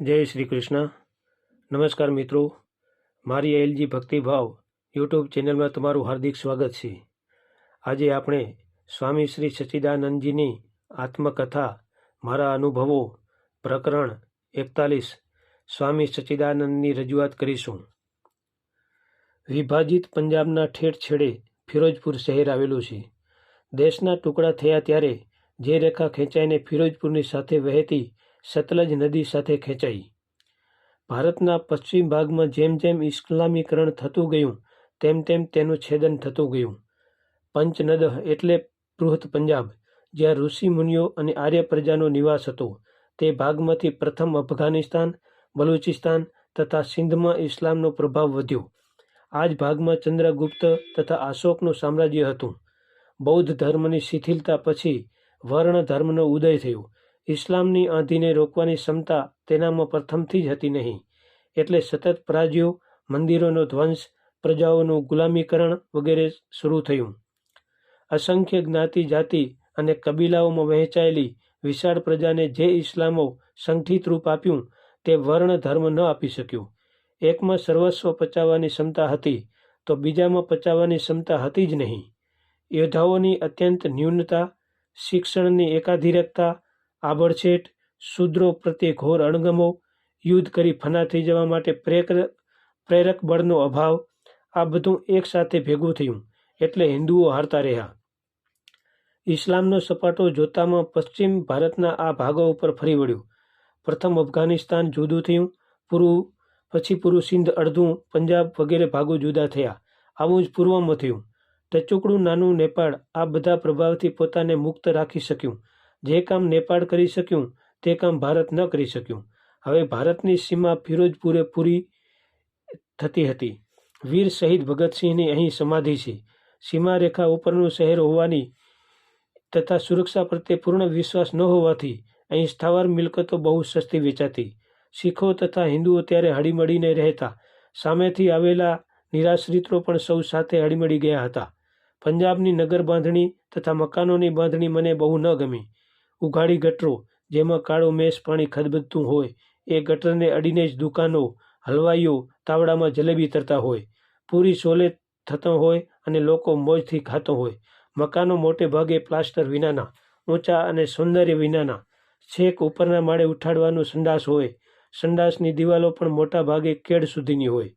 જય શ્રી કૃષ્ણ. નમસ્કાર મિત્રો. મારી એલજી ભક્તિભાવ યુટ્યુબ ચેનલમાં તમારું હાર્દિક સ્વાગત છે. આજે આપણે સ્વામી શ્રી સચ્ચિદાનંદજીની આત્મકથા, મારા અનુભવો, પ્રકરણ એકતાલીસ, સ્વામી સચ્ચિદાનંદની રજૂઆત કરીશું. વિભાજિત પંજાબના ઠેઠ છેડે ફિરોજપુર શહેર આવેલું છે. દેશના ટુકડા થયા ત્યારે જે રેખા ખેંચાઈને ફિરોજપુરની સાથે વહેતી સતલજ નદી સાથે ખેંચાઈ. ભારતના પશ્ચિમ ભાગમાં જેમ જેમ ઇસ્લામીકરણ થતું ગયું, તેમ તેમ તેનું છેદન થતું ગયું. પંચનદ એટલે બૃહત પંજાબ, જ્યાં ઋષિ મુનિઓ અને આર્ય પ્રજાનો નિવાસ હતો. તે ભાગમાંથી પ્રથમ અફઘાનિસ્તાન, બલુચિસ્તાન તથા સિંધમાં ઇસ્લામનો પ્રભાવ વધ્યો. આ જ ભાગમાં ચંદ્રગુપ્ત તથા અશોકનું સામ્રાજ્ય હતું. બૌદ્ધ ધર્મની શિથિલતા પછી વર્ણ ધર્મનો ઉદય થયો. ઇસ્લામની આંધીને રોકવાની ક્ષમતા તેનામાં પ્રથમથી જ હતી નહીં. એટલે સતત પરાજયો, મંદિરોનો ધ્વંસ, પ્રજાઓનું ગુલામીકરણ વગેરે શરૂ થયું. અસંખ્ય જ્ઞાતિ જાતિ અને કબીલાઓમાં વહેંચાયેલી વિશાળ પ્રજાને જે ઇસ્લામો સંગઠિત રૂપ આપ્યું, તે વર્ણ ધર્મ ન આપી શક્યું. એકમાં સર્વસ્વ પચાવવાની ક્ષમતા હતી, તો બીજામાં પચાવવાની ક્ષમતા હતી જ નહીં. યોદ્ધાઓની અત્યંત ન્યૂનતા, શિક્ષણની એકાધિરકતા આભડછેટ, શૂદ્રો પ્રત્યે ઘોર અણગમો, યુદ્ધ કરી ફના થઈ જવા માટે પ્રેરક પ્રેરક બળનો અભાવ, આ બધું એકસાથે ભેગું થયું, એટલે હિન્દુઓ હારતા રહ્યા. ઇસ્લામનો સપાટો જોતામાં પશ્ચિમ ભારતના આ ભાગો ઉપર ફરી વળ્યું. પ્રથમ અફઘાનિસ્તાન જુદું થયું પૂરું પછી પૂરું સિંધ, અડધું પંજાબ વગેરે ભાગો જુદા થયા. આવું જ પૂર્વમાં થયું. ટચુકડું નાનું નેપાળ આ બધા પ્રભાવથી પોતાને મુક્ત રાખી શક્યું. જે કામ નેપાળ કરી શક્યું, તે કામ ભારત ન કરી શક્યું. હવે ભારતની સીમા ફિરોજપુરે પૂરી થતી હતી. વીર શહીદ ભગતસિંહની અહીં સમાધિ છે. સીમા રેખા ઉપરનું શહેર હોવાની તથા સુરક્ષા પ્રત્યે પૂર્ણ વિશ્વાસ ન હોવાથી અહીં સ્થાવર મિલકતો બહુ સસ્તી વેચાતી. શીખો તથા હિન્દુઓ ત્યારે હળીમળીને રહેતા. સામેથી આવેલા નિરાશ્રિતો પણ સૌ સાથે હળીમળી ગયા હતા. પંજાબની નગર બાંધણી તથા મકાનોની બાંધણી મને બહુ ન ગમી. ઉઘાડી ગટરો, જેમાં કાળું મેષ પાણી ખદબદતું હોય, એ ગટરને અડીને જ દુકાનો, હલવાઈઓ, તાવડામાં જલેબી તરતા હોય. પૂરી સોલે થતો હોય અને લોકો મોજથી ખાતો હોય. મકાનો મોટે ભાગે પ્લાસ્ટર વિનાના, ઊંચા અને સૌંદર્ય વિનાના. છેક ઉપરના માળે ઉઠાડવાનું સંડાસ હોય. સંડાસની દિવાલો પણ મોટા ભાગે કેડ સુધીની હોય.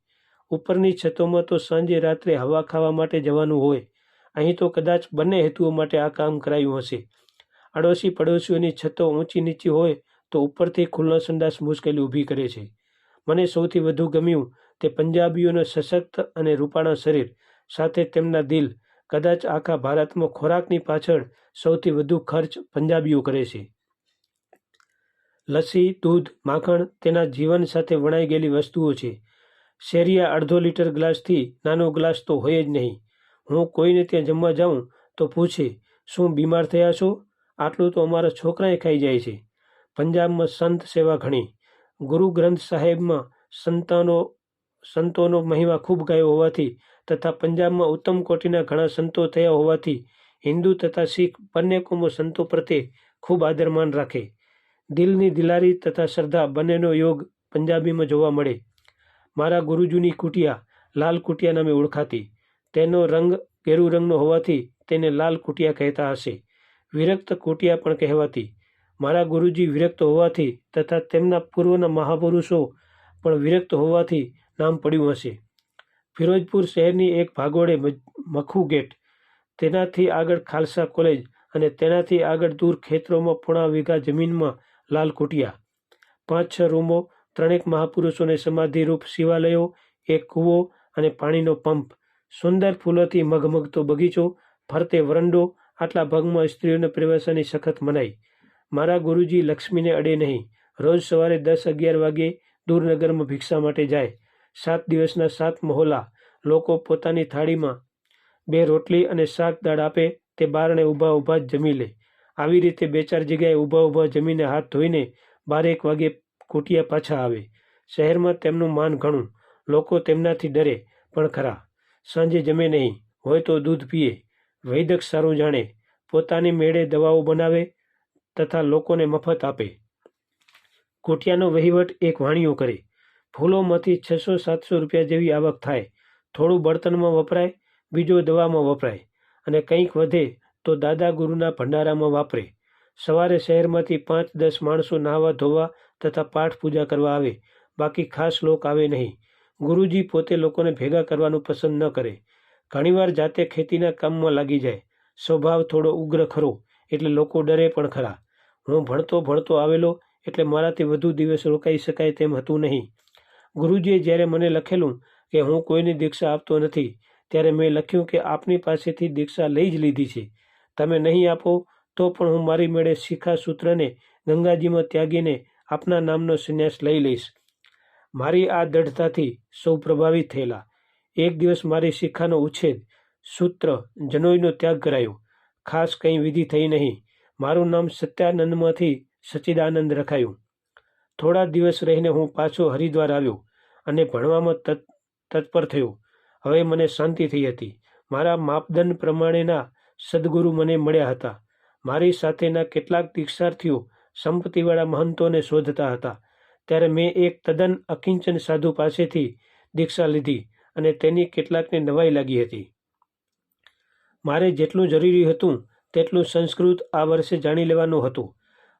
ઉપરની છતોમાં તો સાંજે રાત્રે હવા ખાવા માટે જવાનું હોય. અહીં તો કદાચ બંને હેતુઓ માટે આ કામ કરાયું હશે. આડોશી પડોશીઓની છતો ઊંચી નીચી હોય તો ઉપરથી ખુલ્લો સંડાસ મુશ્કેલી ઊભી કરે છે. મને સૌથી વધુ ગમ્યું તે પંજાબીઓનો સશક્ત અને રૂપાળા શરીર, સાથે તેમના દિલ, કદાચ આખા ભારતમાં ખોરાકની પાછળ સૌથી વધુ ખર્ચ પંજાબીઓ કરે છે. લસ્સી, દૂધ, માખણ તેના જીવન સાથે વણાઈ ગયેલી વસ્તુઓ છે. શેરિયા અડધો લીટર ગ્લાસથી નાનો ગ્લાસ તો હોય જ નહીં. હું કોઈને ત્યાં જમવા જાઉં તો પૂછે, શું બીમાર થયા છો? આટલું તો અમારા છોકરાએ ખાઈ જાય છે. પંજાબમાં સંત સેવા ઘણી. ગુરુ ગ્રંથ સાહેબમાં સંતાનો, સંતોનો મહિમા ખૂબ ગાયો હોવાથી તથા પંજાબમાં ઉત્તમ કોટીના ઘણા સંતો થયા હોવાથી હિન્દુ તથા શીખ બંને કોમો સંતો પ્રત્યે ખૂબ આદરમાન રાખે. દિલની દિલારી તથા શ્રદ્ધા બંનેનો યોગ પંજાબીમાં જોવા મળે. મારા ગુરુજીની કુટિયા લાલ કુટિયા નામે ઓળખાતી. તેનો રંગ ગેરુ રંગનો હોવાથી તેને લાલ કુટિયા કહેતા હશે. વિરક્ત કુટિયા પણ કહેવાતી. મારા ગુરુજી વિરક્ત હોવાથી તથા તેમના પૂર્વના મહાપુરુષો પણ વિરક્ત હોવાથી નામ પડ્યું હશે. ફિરોજપુર શહેરની એક ભાગોળે મખુ ગેટ. તેનાથી આગળ ખાલસા કોલેજ અને તેનાથી આગળ દૂર ખેતરોમાં પોણા વીઘા જમીનમાં લાલ કુટિયા. પાંચ, છ રૂમો, ત્રણેક મહાપુરુષોને સમાધિરૂપ શિવાલયો, એક કૂવો અને પાણીનો પંપ. સુંદર ફૂલોથી મગમગતો બગીચો, ફરતે વરંડો આટલા ભાગમાં સ્ત્રીઓને પ્રવેશવાની સખત મનાઈ. મારા ગુરુજી લક્ષ્મીને અડે નહીં. રોજ સવારે દસ અગિયાર વાગે દૂરનગરમાં ભિક્ષા માટે જાય. સાત દિવસના સાત મહોલા. લોકો પોતાની થાળીમાં બે રોટલી અને શાક દાળ આપે, તે બારણે ઊભા ઊભા જ જમી લે. આવી રીતે બે ચાર જગ્યાએ ઊભા ઊભા જમીને હાથ ધોઈને બારેક વાગે કુટિયા પાછા આવે. શહેરમાં તેમનું માન ઘણું. લોકો તેમનાથી ડરે પણ ખરા. સાંજે જમે નહીં. હોય તો દૂધ પીએ. વૈદક સારું જાણે પોતાની મેળે દવાઓ બનાવે તથા લોકોને મફત આપે. કોટિયાનો વહીવટ એક વાણિયો કરે, ફૂલોમાંથી છસો સાતસો રૂપિયા જેવી આવક થાય, થોડું બળતણમાં વપરાય, બીજો દવામાં વપરાય, અને કંઈક વધે તો દાદા ગુરુના ભંડારામાં વાપરે. સવારે શહેરમાંથી પાંચ દસ માણસો નાહવા ધોવા તથા પાઠ પૂજા કરવા આવે, બાકી ખાસ લોક આવે નહીં. ગુરુજી પોતે લોકોને ભેગા કરવાનું પસંદ ન કરે. ઘણીવાર જાતે ખેતીના કામમાં લાગી જાય. સ્વભાવ થોડો ઉગ્ર ખરો, એટલે લોકો ડરે પણ ખરા. હું ભણતો ભણતો આવેલો, એટલે મારાથી વધુ દિવસ રોકાઈ શકાય તેમ હતું નહીં. ગુરુજીએ જ્યારે મને લખેલું કે હું કોઈની દીક્ષા આપતો નથી, ત્યારે મેં લખ્યું કે આપની પાસેથી દીક્ષા લઈ જ લીધી છે. તમે નહીં આપો, તો પણ હું મારી મેળે શિખા સૂત્રને ગંગાજીમાં ત્યાગીને આપના નામનો સંન્યાસ લઈ લઈશ. મારી આ દઢતાથી સૌ પ્રભાવિત થયેલા. એક દિવસ મારી શિખાનો ઉછેદ, સૂત્ર, જનોઈનો ત્યાગ કરાયો. ખાસ કંઈ વિધિ થઈ નહીં. મારું નામ સત્યાનંદમાંથી સચ્ચિદાનંદ રખાયું. થોડા દિવસ રહીને હું પાછો હરિદ્વાર આવ્યો અને ભણવામાં તત, તત્પર થયો. હવે મને શાંતિ થઈ હતી. મારા માપદંડ પ્રમાણેના સદગુરુ મને મળ્યા હતા. મારી સાથેના કેટલાક દીક્ષાર્થીઓ સંપત્તિવાળા મહંતોને શોધતા હતા. ત્યારે મેં એક તદ્દન અકિંચન સાધુ પાસેથી દીક્ષા લીધી. અને તેની કેટલાકને નવાઈ લાગી હતી. મારે જેટલું જરૂરી હતું, તેટલું સંસ્કૃત આ વર્ષે જાણી લેવાનું હતું.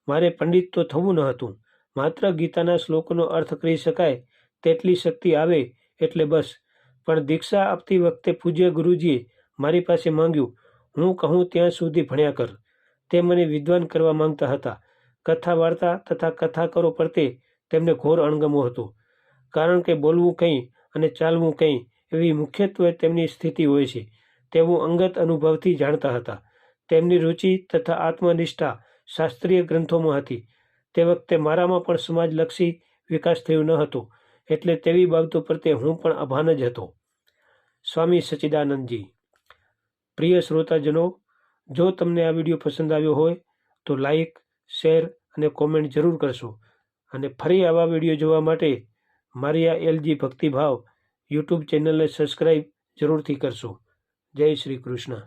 મારે પંડિત તો થવું ન હતું. માત્ર ગીતાના શ્લોકનો અર્થ કરી શકાય, તેટલી શક્તિ આવે એટલે બસ. પણ દીક્ષા આપતી વખતે પૂજ્ય ગુરુજીએ મારી પાસે માંગ્યું, હું કહું ત્યાં સુધી ભણ્યા કર. તે મને વિદ્વાન કરવા માંગતા હતા. કથા વાર્તા તથા કથા કરો પ્રત્યે તેમને ઘોર અણગમો હતો. કારણ કે બોલવું કંઈ અને ચાલવું કંઈ એવી મુખ્યત્વે તેમની સ્થિતિ હોય છે. તેવું અંગત અનુભવથી જાણતા હતા. તેમની રુચિ તથા આત્મનિષ્ઠા શાસ્ત્રીય ગ્રંથોમાં હતી. તે વખતે મારામાં પણ સમાજલક્ષી વિકાસ થયો ન હતો, એટલે તેવી બાબતો પ્રત્યે હું પણ અભાન જ હતો. સ્વામી સચ્ચિદાનંદજી, પ્રિય શ્રોતાજનો, જો તમને આ વીડિયો પસંદ આવ્યો હોય, તો લાઈક, શેર અને કોમેન્ટ જરૂર કરશો. અને ફરી આવા વીડિયો જોવા માટે મારી આ એલજી ભક્તિભાવ યુટ્યુબ ચેનલને સબસ્ક્રાઈબ જરૂરથી કરશો. જય શ્રી કૃષ્ણ.